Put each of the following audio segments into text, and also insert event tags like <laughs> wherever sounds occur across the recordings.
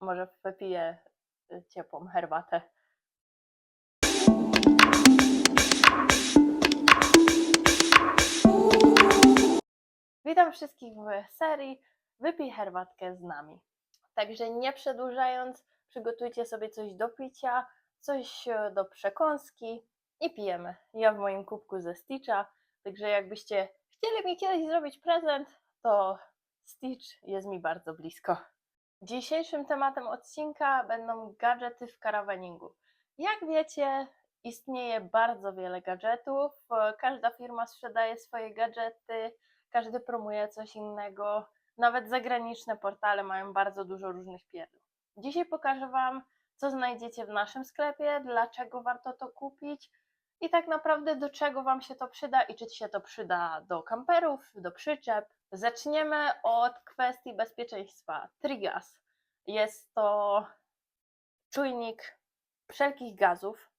Może wypiję y, ciepłą herbatę. Witam wszystkich w serii Wypij herbatkę z nami. Także nie przedłużając, przygotujcie sobie coś do picia, coś e, do przekąski i pijemy. Ja w moim kubku ze Stitcha, także jakbyście chcieli mi kiedyś zrobić prezent, to Stitch jest mi bardzo blisko. Dzisiejszym tematem odcinka będą gadżety w karawaningu. Jak wiecie, istnieje bardzo wiele gadżetów. Każda firma sprzedaje swoje gadżety, każdy promuje coś innego. Nawet zagraniczne portale mają bardzo dużo różnych pierdół. Dzisiaj pokażę Wam, co znajdziecie w naszym sklepie, dlaczego warto to kupić i tak naprawdę do czego Wam się to przyda i czy się to przyda do kamperów, do przyczep. Zaczniemy od kwestii bezpieczeństwa. Trigas jest to czujnik wszelkich gazów.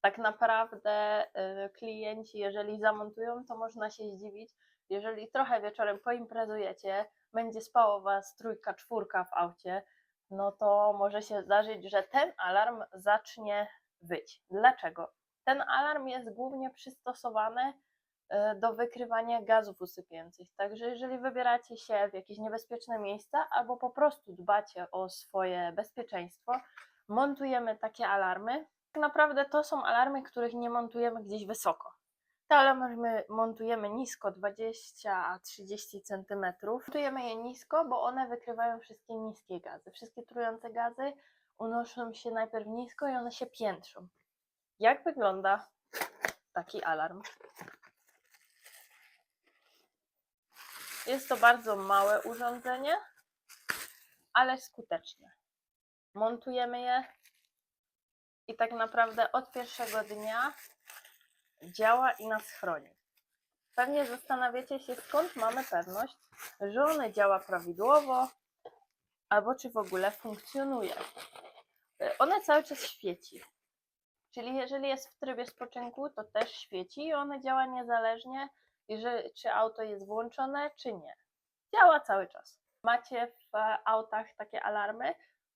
Tak naprawdę y, klienci, jeżeli zamontują, to można się zdziwić, jeżeli trochę wieczorem poimprezujecie, będzie spało was trójka, czwórka w aucie, no to może się zdarzyć, że ten alarm zacznie wyć. Dlaczego? Ten alarm jest głównie przystosowany do wykrywania gazów usypiających. Także jeżeli wybieracie się w jakieś niebezpieczne miejsca albo po prostu dbacie o swoje bezpieczeństwo, montujemy takie alarmy. Tak naprawdę to są alarmy, których nie montujemy gdzieś wysoko. Te alarmy montujemy nisko, 20-30 cm. Montujemy je nisko, bo one wykrywają wszystkie niskie gazy. Wszystkie trujące gazy unoszą się najpierw nisko i one się piętrzą. Jak wygląda taki alarm? Jest to bardzo małe urządzenie, ale skuteczne. Montujemy je i tak naprawdę od pierwszego dnia działa i nas chroni. Pewnie zastanawiacie się, skąd mamy pewność, że one działa prawidłowo, albo czy w ogóle funkcjonuje. One cały czas świeci. Czyli jeżeli jest w trybie spoczynku, to też świeci i one działa niezależnie, jeżeli, czy auto jest włączone, czy nie. Działa cały czas. Macie w autach takie alarmy,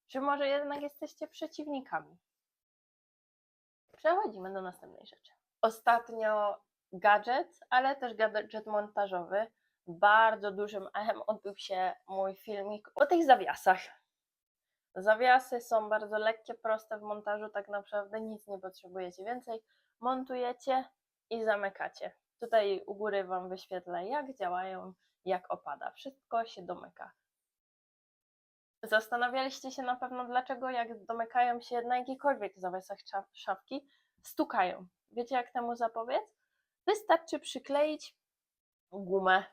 czy może jednak jesteście przeciwnikami? Przechodzimy do następnej rzeczy. Ostatnio gadżet, ale też gadżet montażowy. Bardzo dużym echem odbył się mój filmik o tych zawiasach. Zawiasy są bardzo lekkie, proste w montażu, tak naprawdę nic nie potrzebujecie więcej. Montujecie i zamykacie. Tutaj u góry Wam wyświetlę, jak działają, jak opada. Wszystko się domyka. Zastanawialiście się na pewno, dlaczego jak domykają się na jakichkolwiek zawiasach szaf- szafki, stukają. Wiecie, jak temu zapobiec? Wystarczy przykleić gumę,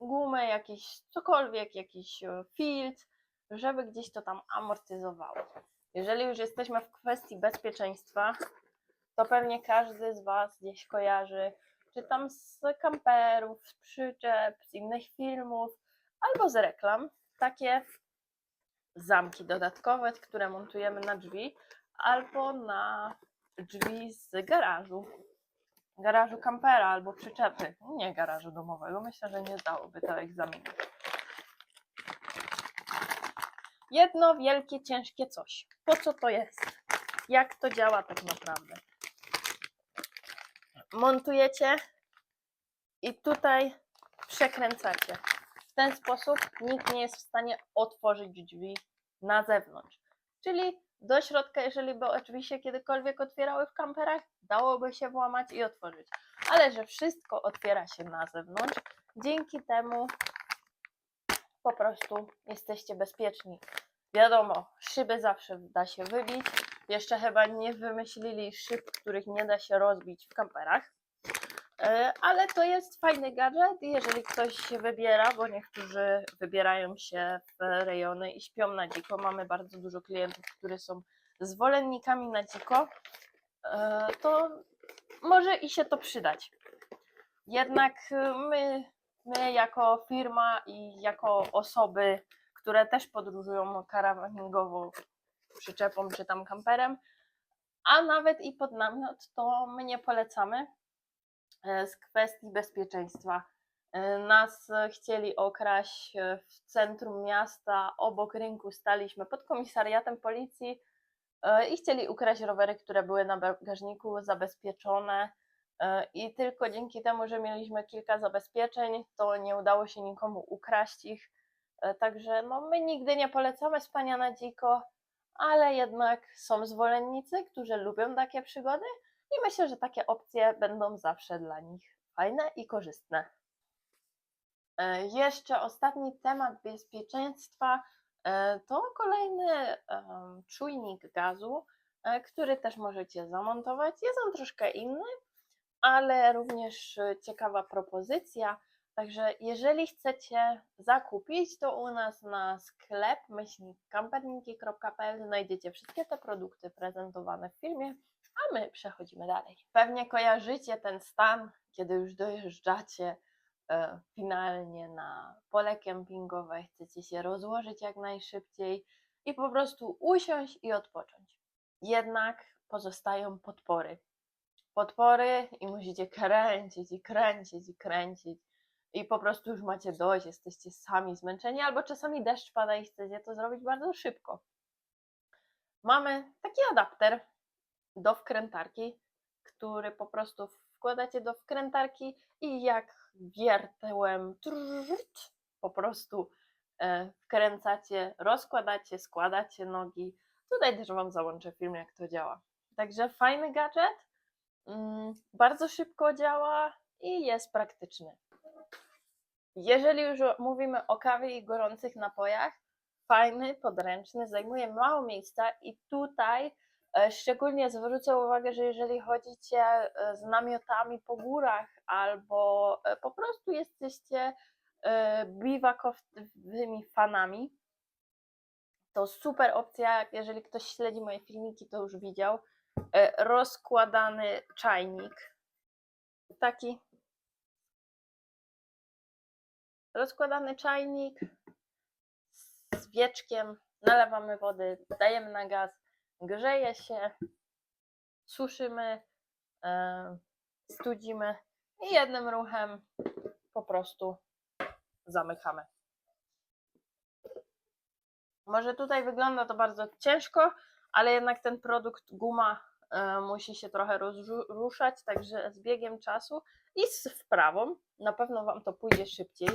gumę, jakiś cokolwiek, jakiś e, filtr, żeby gdzieś to tam amortyzowało. Jeżeli już jesteśmy w kwestii bezpieczeństwa, to pewnie każdy z Was gdzieś kojarzy, czy tam z kamperów, z przyczep, z innych filmów, albo z reklam, takie zamki dodatkowe, które montujemy na drzwi, albo na drzwi z garażu. Garażu kampera albo przyczepy, nie garażu domowego. Myślę, że nie zdałoby to egzaminu. Jedno wielkie, ciężkie coś. Po co to jest? Jak to działa tak naprawdę? Montujecie i tutaj przekręcacie. W ten sposób nikt nie jest w stanie otworzyć drzwi na zewnątrz. Czyli do środka, jeżeli by oczywiście kiedykolwiek otwierały w kamperach, dałoby się włamać i otworzyć. Ale że wszystko otwiera się na zewnątrz, dzięki temu po prostu jesteście bezpieczni. Wiadomo, szyby zawsze da się wybić. Jeszcze chyba nie wymyślili szyb, których nie da się rozbić w kamperach. E, Ale to jest fajny gadżet jeżeli ktoś się wybiera, bo niektórzy wybierają się w rejony i śpią na dziko, mamy bardzo dużo klientów, którzy są zwolennikami na dziko, e, to może i się to przydać. Jednak e, my, my jako firma i jako osoby, które też podróżują karawaningowo przyczepą czy tam kamperem, a nawet i pod namiot, to my nie polecamy e, z kwestii bezpieczeństwa. E, Nas chcieli okraść w centrum miasta, obok rynku staliśmy pod komisariatem policji e, i chcieli ukraść rowery, które były na bagażniku zabezpieczone. I tylko dzięki temu, że mieliśmy kilka zabezpieczeń, to nie udało się nikomu ukraść ich. Także no, my nigdy nie polecamy spania na dziko, ale jednak są zwolennicy, którzy lubią takie przygody i myślę, że takie opcje będą zawsze dla nich fajne i korzystne. E, Jeszcze ostatni temat bezpieczeństwa e, to kolejny em, czujnik gazu, e, który też możecie zamontować. Jest on troszkę inny, ale również e, ciekawa propozycja. Także jeżeli chcecie zakupić, to u nas na sklep myślnikkamperniki.pl znajdziecie wszystkie te produkty prezentowane w filmie, a my przechodzimy dalej. Pewnie kojarzycie ten stan, kiedy już dojeżdżacie e, finalnie na pole kempingowe, chcecie się rozłożyć jak najszybciej i po prostu usiąść i odpocząć. Jednak pozostają podpory. Podpory i musicie kręcić i kręcić i kręcić i po prostu już macie dość, jesteście sami zmęczeni, albo czasami deszcz pada i chcecie to zrobić bardzo szybko. Mamy taki adapter do wkrętarki, który po prostu wkładacie do wkrętarki i jak wiertełem po prostu e, wkręcacie, rozkładacie, składacie nogi. Tutaj też Wam załączę film, jak to działa. Także fajny gadżet, mm, bardzo szybko działa i jest praktyczny. Jeżeli już mówimy o kawie i gorących napojach, fajny, podręczny, zajmuje mało miejsca i tutaj e, szczególnie zwrócę uwagę, że jeżeli chodzicie z namiotami po górach albo e, po prostu jesteście e, biwakowymi fanami, to super opcja, jeżeli ktoś śledzi moje filmiki, to już widział, rozkładany czajnik, taki rozkładany czajnik z wieczkiem, nalewamy wody, dajemy na gaz, grzeje się, suszymy, e, studzimy i jednym ruchem po prostu zamykamy. Może tutaj wygląda to bardzo ciężko, ale jednak ten produkt guma e, musi się trochę rozruszać, także z biegiem czasu i z wprawą na pewno Wam to pójdzie szybciej.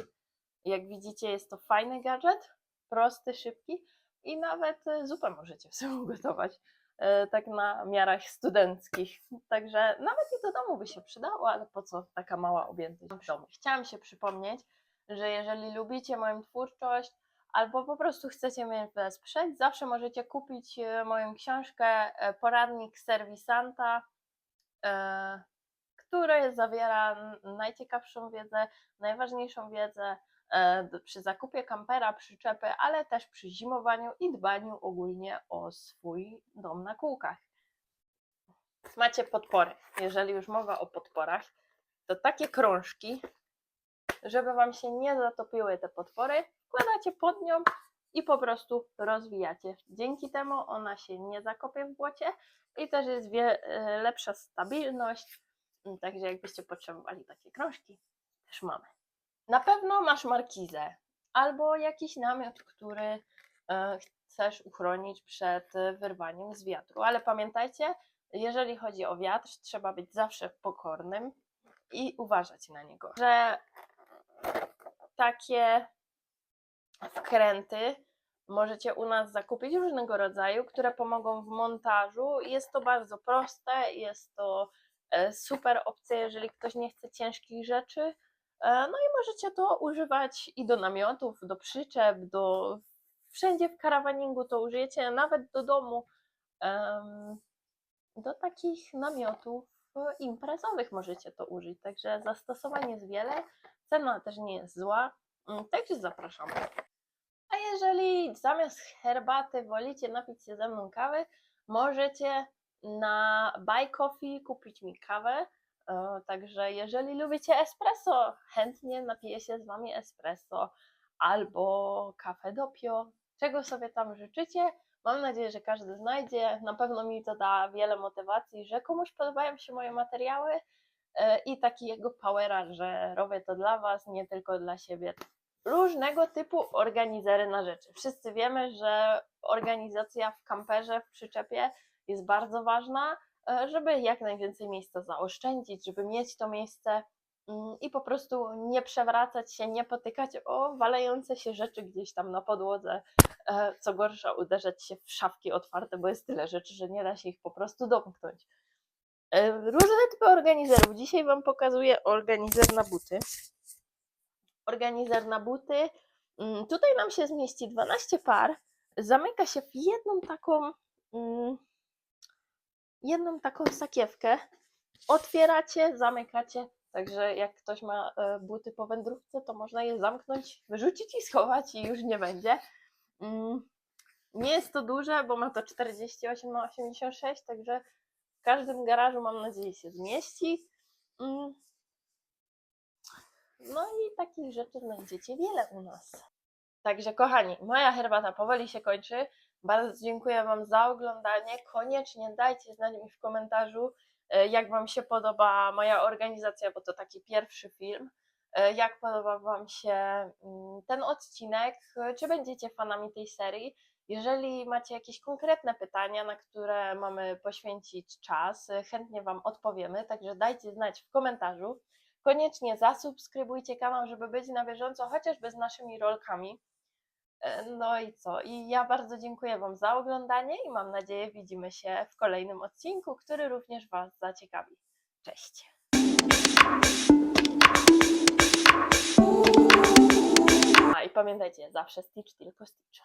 Jak widzicie, jest to fajny gadżet, prosty, szybki i nawet e, zupę możecie w <laughs> sobie ugotować, e, tak na miarach studenckich. Także nawet i do domu by się przydało, ale po co taka mała objętość w domu? Chciałam się przypomnieć, że jeżeli lubicie moją twórczość, albo po prostu chcecie mnie wesprzeć, zawsze możecie kupić e, moją książkę Poradnik serwisanta, który zawiera najciekawszą wiedzę, najważniejszą wiedzę przy zakupie kampera, przyczepy, ale też przy zimowaniu i dbaniu ogólnie o swój dom na kółkach. Macie podpory. Jeżeli już mowa o podporach, to takie krążki, żeby Wam się nie zatopiły te podpory, wkładacie pod nią i po prostu rozwijacie. Dzięki temu ona się nie zakopie w błocie i też jest e, lepsza stabilność. Także jakbyście potrzebowali takie krążki, też mamy. Na pewno masz markizę albo jakiś namiot, który e, chcesz uchronić przed e, wyrwaniem z wiatru. Ale pamiętajcie, jeżeli chodzi o wiatr, trzeba być zawsze pokornym i uważać na niego. Że takie wkręty możecie u nas zakupić różnego rodzaju, które pomogą w montażu. Jest to bardzo proste, jest to e, super opcja, jeżeli ktoś nie chce ciężkich rzeczy. E, No i możecie to używać i do namiotów, do przyczep, do wszędzie w karawaningu to użyjecie, nawet do domu. Do takich namiotów e, imprezowych możecie to użyć. Także zastosowań jest wiele, cena też nie jest zła. Mm, Także zapraszam. A jeżeli zamiast herbaty wolicie napić się ze mną kawy, możecie na Buy Coffee kupić mi kawę. Także jeżeli lubicie espresso, chętnie napiję się z wami espresso albo kawę doppio, czego sobie tam życzycie. Mam nadzieję, że każdy znajdzie. Na pewno mi to da wiele motywacji, że komuś podobają się moje materiały e, i takiego powera, że robię to dla Was, nie tylko dla siebie. Różnego typu organizery na rzeczy. Wszyscy wiemy, że organizacja w kamperze, w przyczepie jest bardzo ważna, żeby jak najwięcej miejsca zaoszczędzić, żeby mieć to miejsce mm, i po prostu nie przewracać się, nie potykać o walejące się rzeczy gdzieś tam na podłodze. E, Co gorsza, uderzać się w szafki otwarte, bo jest tyle rzeczy, że nie da się ich po prostu domknąć. E, Różne typy organizerów. Dzisiaj Wam pokazuję organizer na buty. Organizer na buty. Mm, Tutaj nam się zmieści 12 par. Zamyka się w jedną taką mm, jedną taką sakiewkę. Otwieracie, zamykacie. Także jak ktoś ma e, buty po wędrówce, to można je zamknąć, wyrzucić i schować i już nie będzie. Mm, Nie jest to duże, bo ma to 48 na 86, także w każdym garażu mam nadzieję się zmieści. Mm. No i takich rzeczy znajdziecie wiele u nas. Także kochani, moja herbata powoli się kończy. Bardzo dziękuję Wam za oglądanie. Koniecznie dajcie znać mi w komentarzu, e, jak Wam się podoba moja organizacja, bo to taki pierwszy film. E, Jak podoba Wam się mm, ten odcinek? Czy będziecie fanami tej serii? Jeżeli macie jakieś konkretne pytania, na które mamy poświęcić czas, e, chętnie Wam odpowiemy, także dajcie znać w komentarzu. Koniecznie zasubskrybujcie kanał, żeby być na bieżąco, chociażby z naszymi rolkami. E, No i co? I ja bardzo dziękuję Wam za oglądanie i mam nadzieję widzimy się w kolejnym odcinku, który również Was zaciekawi. Cześć! A i pamiętajcie, zawsze stitch, tylko stitch.